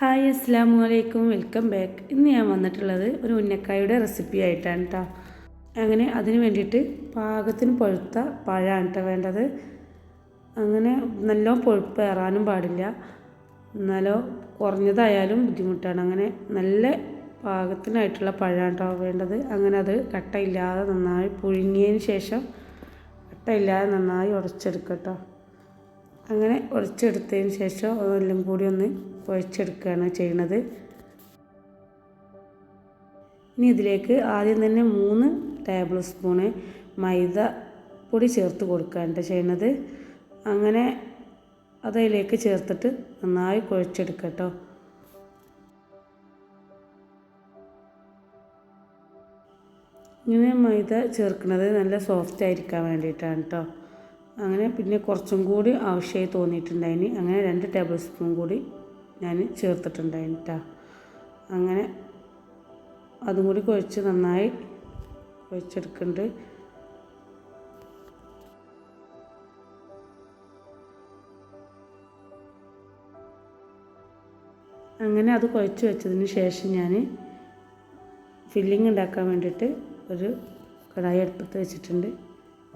Hi അസ്സാം വലൈക്കും welcome back. ഇന്ന് ഞാൻ വന്നിട്ടുള്ളത് ഒരു ഉന്നക്കായുടെ റെസിപ്പി ആയിട്ടാണ് കേട്ടോ അങ്ങനെ അതിന് വേണ്ടിയിട്ട് പാകത്തിന് പഴുത്ത പഴമാണ് കേട്ടോ വേണ്ടത്. അങ്ങനെ നല്ല പഴുപ്പ് ഏറാനും പാടില്ല. എന്നാലോ കുറഞ്ഞതായാലും ബുദ്ധിമുട്ടാണ്. അങ്ങനെ നല്ല പാകത്തിനായിട്ടുള്ള പഴമാണ് കേട്ടോ വേണ്ടത്. അങ്ങനെ അത് കട്ടയില്ലാതെ നന്നായി പുഴുങ്ങിയതിന് ശേഷം കട്ടയില്ലാതെ നന്നായി ഉടച്ചെടുക്കുക കേട്ടോ അങ്ങനെ ഉടച്ചെടുത്തതിന് ശേഷം എല്ലാം കൂടി ഒന്ന് കുഴച്ചെടുക്കുകയാണ് ചെയ്യണത്. ഇനി ഇതിലേക്ക് ആദ്യം തന്നെ മൂന്ന് ടേബിൾ സ്പൂണ് മൈദ പൊടി ചേർത്ത് കൊടുക്കുകയാണ് ചെയ്യണത്. അങ്ങനെ അതിലേക്ക് ചേർത്തിട്ട് നന്നായി കുഴച്ചെടുക്കുക കേട്ടോ. ഇങ്ങനെ മൈദ ചേർക്കുന്നത് നല്ല സോഫ്റ്റ് ആയിരിക്കാൻ വേണ്ടിയിട്ടാണ് കേട്ടോ. അങ്ങനെ പിന്നെ കുറച്ചും കൂടി ആവശ്യമായി തോന്നിയിട്ടുണ്ടായിന്. അങ്ങനെ രണ്ട് ടേബിൾ സ്പൂൺ കൂടി ഞാൻ ചേർത്തിട്ടുണ്ടായിന് കേട്ടോ അങ്ങനെ അതും കൂടി കുഴച്ച് നന്നായി കുഴച്ചെടുക്കുന്നുണ്ട് അങ്ങനെ അത് കുഴച്ച് വെച്ചതിന് ശേഷം ഞാൻ ഫില്ലിങ് ഉണ്ടാക്കാൻ വേണ്ടിയിട്ട് ഒരു കടായി അടുപ്പത്ത് വെച്ചിട്ടുണ്ട്.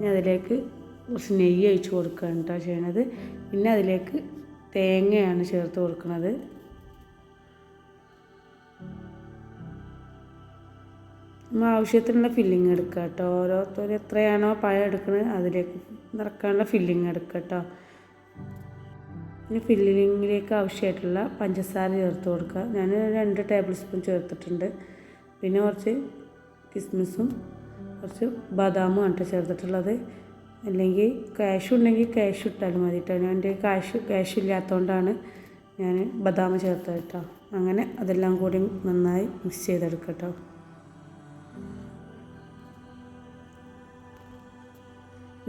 ഞാൻ അതിലേക്ക് കുറച്ച് നെയ്യ് ഒഴിച്ച് കൊടുക്കുകയാണ് കേട്ടോ ചെയ്യണത്. പിന്നെ അതിലേക്ക് തേങ്ങയാണ് ചേർത്ത് കൊടുക്കുന്നത് നമ്മൾ ആവശ്യത്തിനുള്ള ഫില്ലിങ് എടുക്കുക കേട്ടോ ഓരോരുത്തർ എത്രയാണോ പഴം എടുക്കുന്നത് അതിലേക്ക് നിറക്കാനുള്ള ഫില്ലിങ് എടുക്കുക കേട്ടോ പിന്നെ ഫില്ലിങ്ങിലേക്ക് ആവശ്യമായിട്ടുള്ള പഞ്ചസാര ചേർത്ത് കൊടുക്കുക ഞാൻ രണ്ട് ടേബിൾ സ്പൂൺ ചേർത്തിട്ടുണ്ട്. പിന്നെ കുറച്ച് കിസ്മിസും കുറച്ച് ബദാമും ആണ് ചേർത്തിട്ടുള്ളത്. അല്ലെങ്കിൽ ക്യാഷ് ഉണ്ടെങ്കിൽ ക്യാഷ് ഇട്ടാലും മതി കേട്ടോ. ഞാൻ എന്റെ ക്യാഷ് ക്യാഷ് ഇല്ലാത്തതുകൊണ്ടാണ് ഞാൻ ബദാം ചേർത്തത് കേട്ടോ. അങ്ങനെ അതെല്ലാം കൂടി നന്നായി മിക്സ് ചെയ്തെടുക്കട്ടോ കേട്ടോ.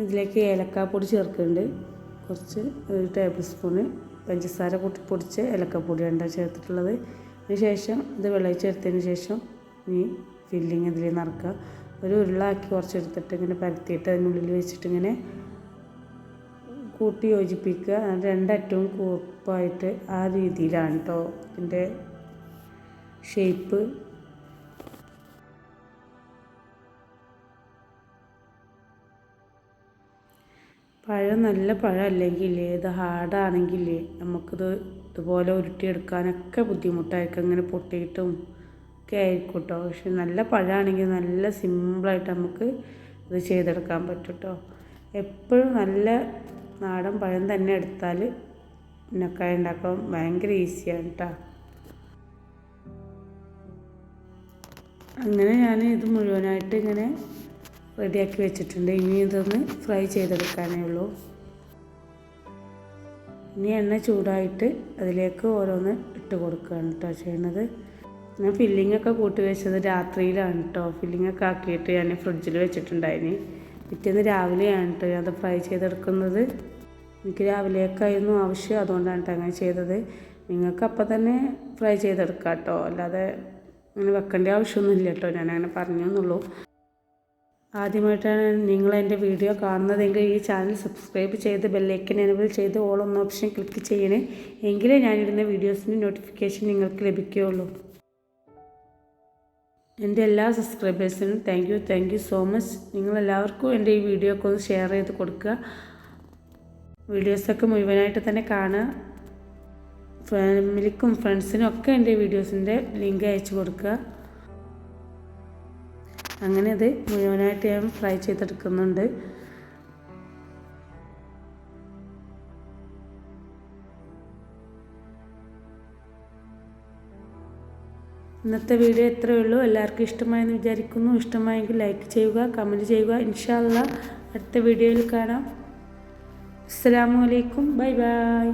ഇതിലേക്ക് ഏലക്കാപ്പൊടി ചേർക്കുന്നുണ്ട്. കുറച്ച് ഒരു ടേബിൾ സ്പൂണ് പഞ്ചസാര പൊട്ടി പൊടിച്ച ഏലക്കാപ്പൊടിയാണ് ചേർത്തിട്ടുള്ളത്. അതിന് ശേഷം ഇത് വെള്ളം ചേർത്തതിന് ശേഷം ഈ ഫില്ലിങ് ഇതിൽ നിറക്കുക ഒരു ഉരുളാക്കി കുറച്ചെടുത്തിട്ട് ഇങ്ങനെ പരത്തിയിട്ട് അതിനുള്ളിൽ വെച്ചിട്ട് ഇങ്ങനെ കൂട്ടി യോജിപ്പിക്കുക. രണ്ടറ്റവും കൂപ്പായിട്ട് ആ രീതിയിലാണ് കേട്ടോ ഇതിന്റെ ഷേപ്പ്. പഴം നല്ല പഴം അല്ലെങ്കിൽ ഇത് ഹാർഡാണെങ്കിൽ നമുക്കിത് ഇതുപോലെ ഉരുട്ടിയെടുക്കാനൊക്കെ ബുദ്ധിമുട്ടായിരിക്കും. ഇങ്ങനെ പൊട്ടിയിട്ടും ഒക്കെ ആയിരിക്കും കേട്ടോ പക്ഷെ നല്ല പഴമാണെങ്കിൽ നല്ല സിമ്പിളായിട്ട് നമുക്ക് ഇത് ചെയ്തെടുക്കാൻ പറ്റും കേട്ടോ എപ്പോഴും നല്ല നാടൻ പഴം തന്നെ എടുത്താൽ ഉന്നക്കായ ഉണ്ടാക്കാൻ ഭയങ്കര ഈസിയാണ് കേട്ടോ അങ്ങനെ ഞാൻ ഇത് മുഴുവനായിട്ട് ഇങ്ങനെ റെഡിയാക്കി വെച്ചിട്ടുണ്ട്. ഇനി ഇതൊന്ന് ഫ്രൈ ചെയ്തെടുക്കാനേ ഉള്ളൂ. ഇനി എണ്ണ ചൂടായിട്ട് അതിലേക്ക് ഓരോന്ന് ഇട്ട് കൊടുക്കുകയാണ് കേട്ടോ ചെയ്യുന്നത് ഞാൻ ഫില്ലിംഗ് ഒക്കെ കൂട്ടി വെച്ചത് രാത്രിയിലാണ് കേട്ടോ ഒക്കെ ആക്കിയിട്ട് ഞാൻ ഫ്രിഡ്ജിൽ വെച്ചിട്ടുണ്ടായിന്. പിറ്റേന്ന് രാവിലെയാണ് കേട്ടോ അത് ഫ്രൈ ചെയ്തെടുക്കുന്നത്. എനിക്ക് രാവിലേക്കായിരുന്നു ആവശ്യം അതുകൊണ്ടാണ് കേട്ടോ അങ്ങനെ ചെയ്തത്. നിങ്ങൾക്ക് അപ്പം തന്നെ ഫ്രൈ ചെയ്തെടുക്കാം കേട്ടോ അല്ലാതെ അങ്ങനെ വെക്കേണ്ട ആവശ്യമൊന്നുമില്ല കേട്ടോ ഞാൻ അങ്ങനെ പറഞ്ഞു എന്നുള്ളൂ. ആദ്യമായിട്ടാണ് നിങ്ങൾ എന്റെ വീഡിയോ കാണുന്നതെങ്കിൽ ഈ ചാനൽ സബ്സ്ക്രൈബ് ചെയ്ത് ബെല്ലൈക്കൻ എനബിൾ ചെയ്ത് ഓൾ എന്ന ഓപ്ഷൻ ക്ലിക്ക് ചെയ്യണേ. എങ്കിലേ ഞാനിടുന്ന വീഡിയോസിന്റെ നോട്ടിഫിക്കേഷൻ നിങ്ങൾക്ക് ലഭിക്കുകയുള്ളൂ. എന്റെ എല്ലാ സബ്സ്ക്രൈബേഴ്സിനും thank you thank you so much നിങ്ങളെല്ലാവർക്കും എന്റെ ഈ വീഡിയോ ഒക്കെ ഒന്ന് ഷെയർ ചെയ്ത് കൊടുക്കുക. വീഡിയോസൊക്കെ മുഴുവനായിട്ട് തന്നെ കാണുക. ഫാമിലിക്കും ഫ്രണ്ട്സിനും ഒക്കെ എന്റെ വീഡിയോസിന്റെ ലിങ്ക് അയച്ചു കൊടുക്കുക. അങ്ങനെ അത് മുഴുവനായിട്ട് ഞാൻ ഫ്രൈ ചെയ്തെടുക്കുന്നുണ്ട്. ഇന്നത്തെ വീഡിയോ ഇത്രയേ ഉള്ളൂ. എല്ലാവർക്കും ഇഷ്ടമായെന്ന് വിചാരിക്കുന്നു. ഇഷ്ടമായെങ്കിൽ ലൈക്ക് ചെയ്യുക കമന്റ് ചെയ്യുക. ഇൻഷാല്ല അടുത്ത വീഡിയോയിൽ കാണാം. അസ്സാമലൈക്കും ബൈ ബൈ.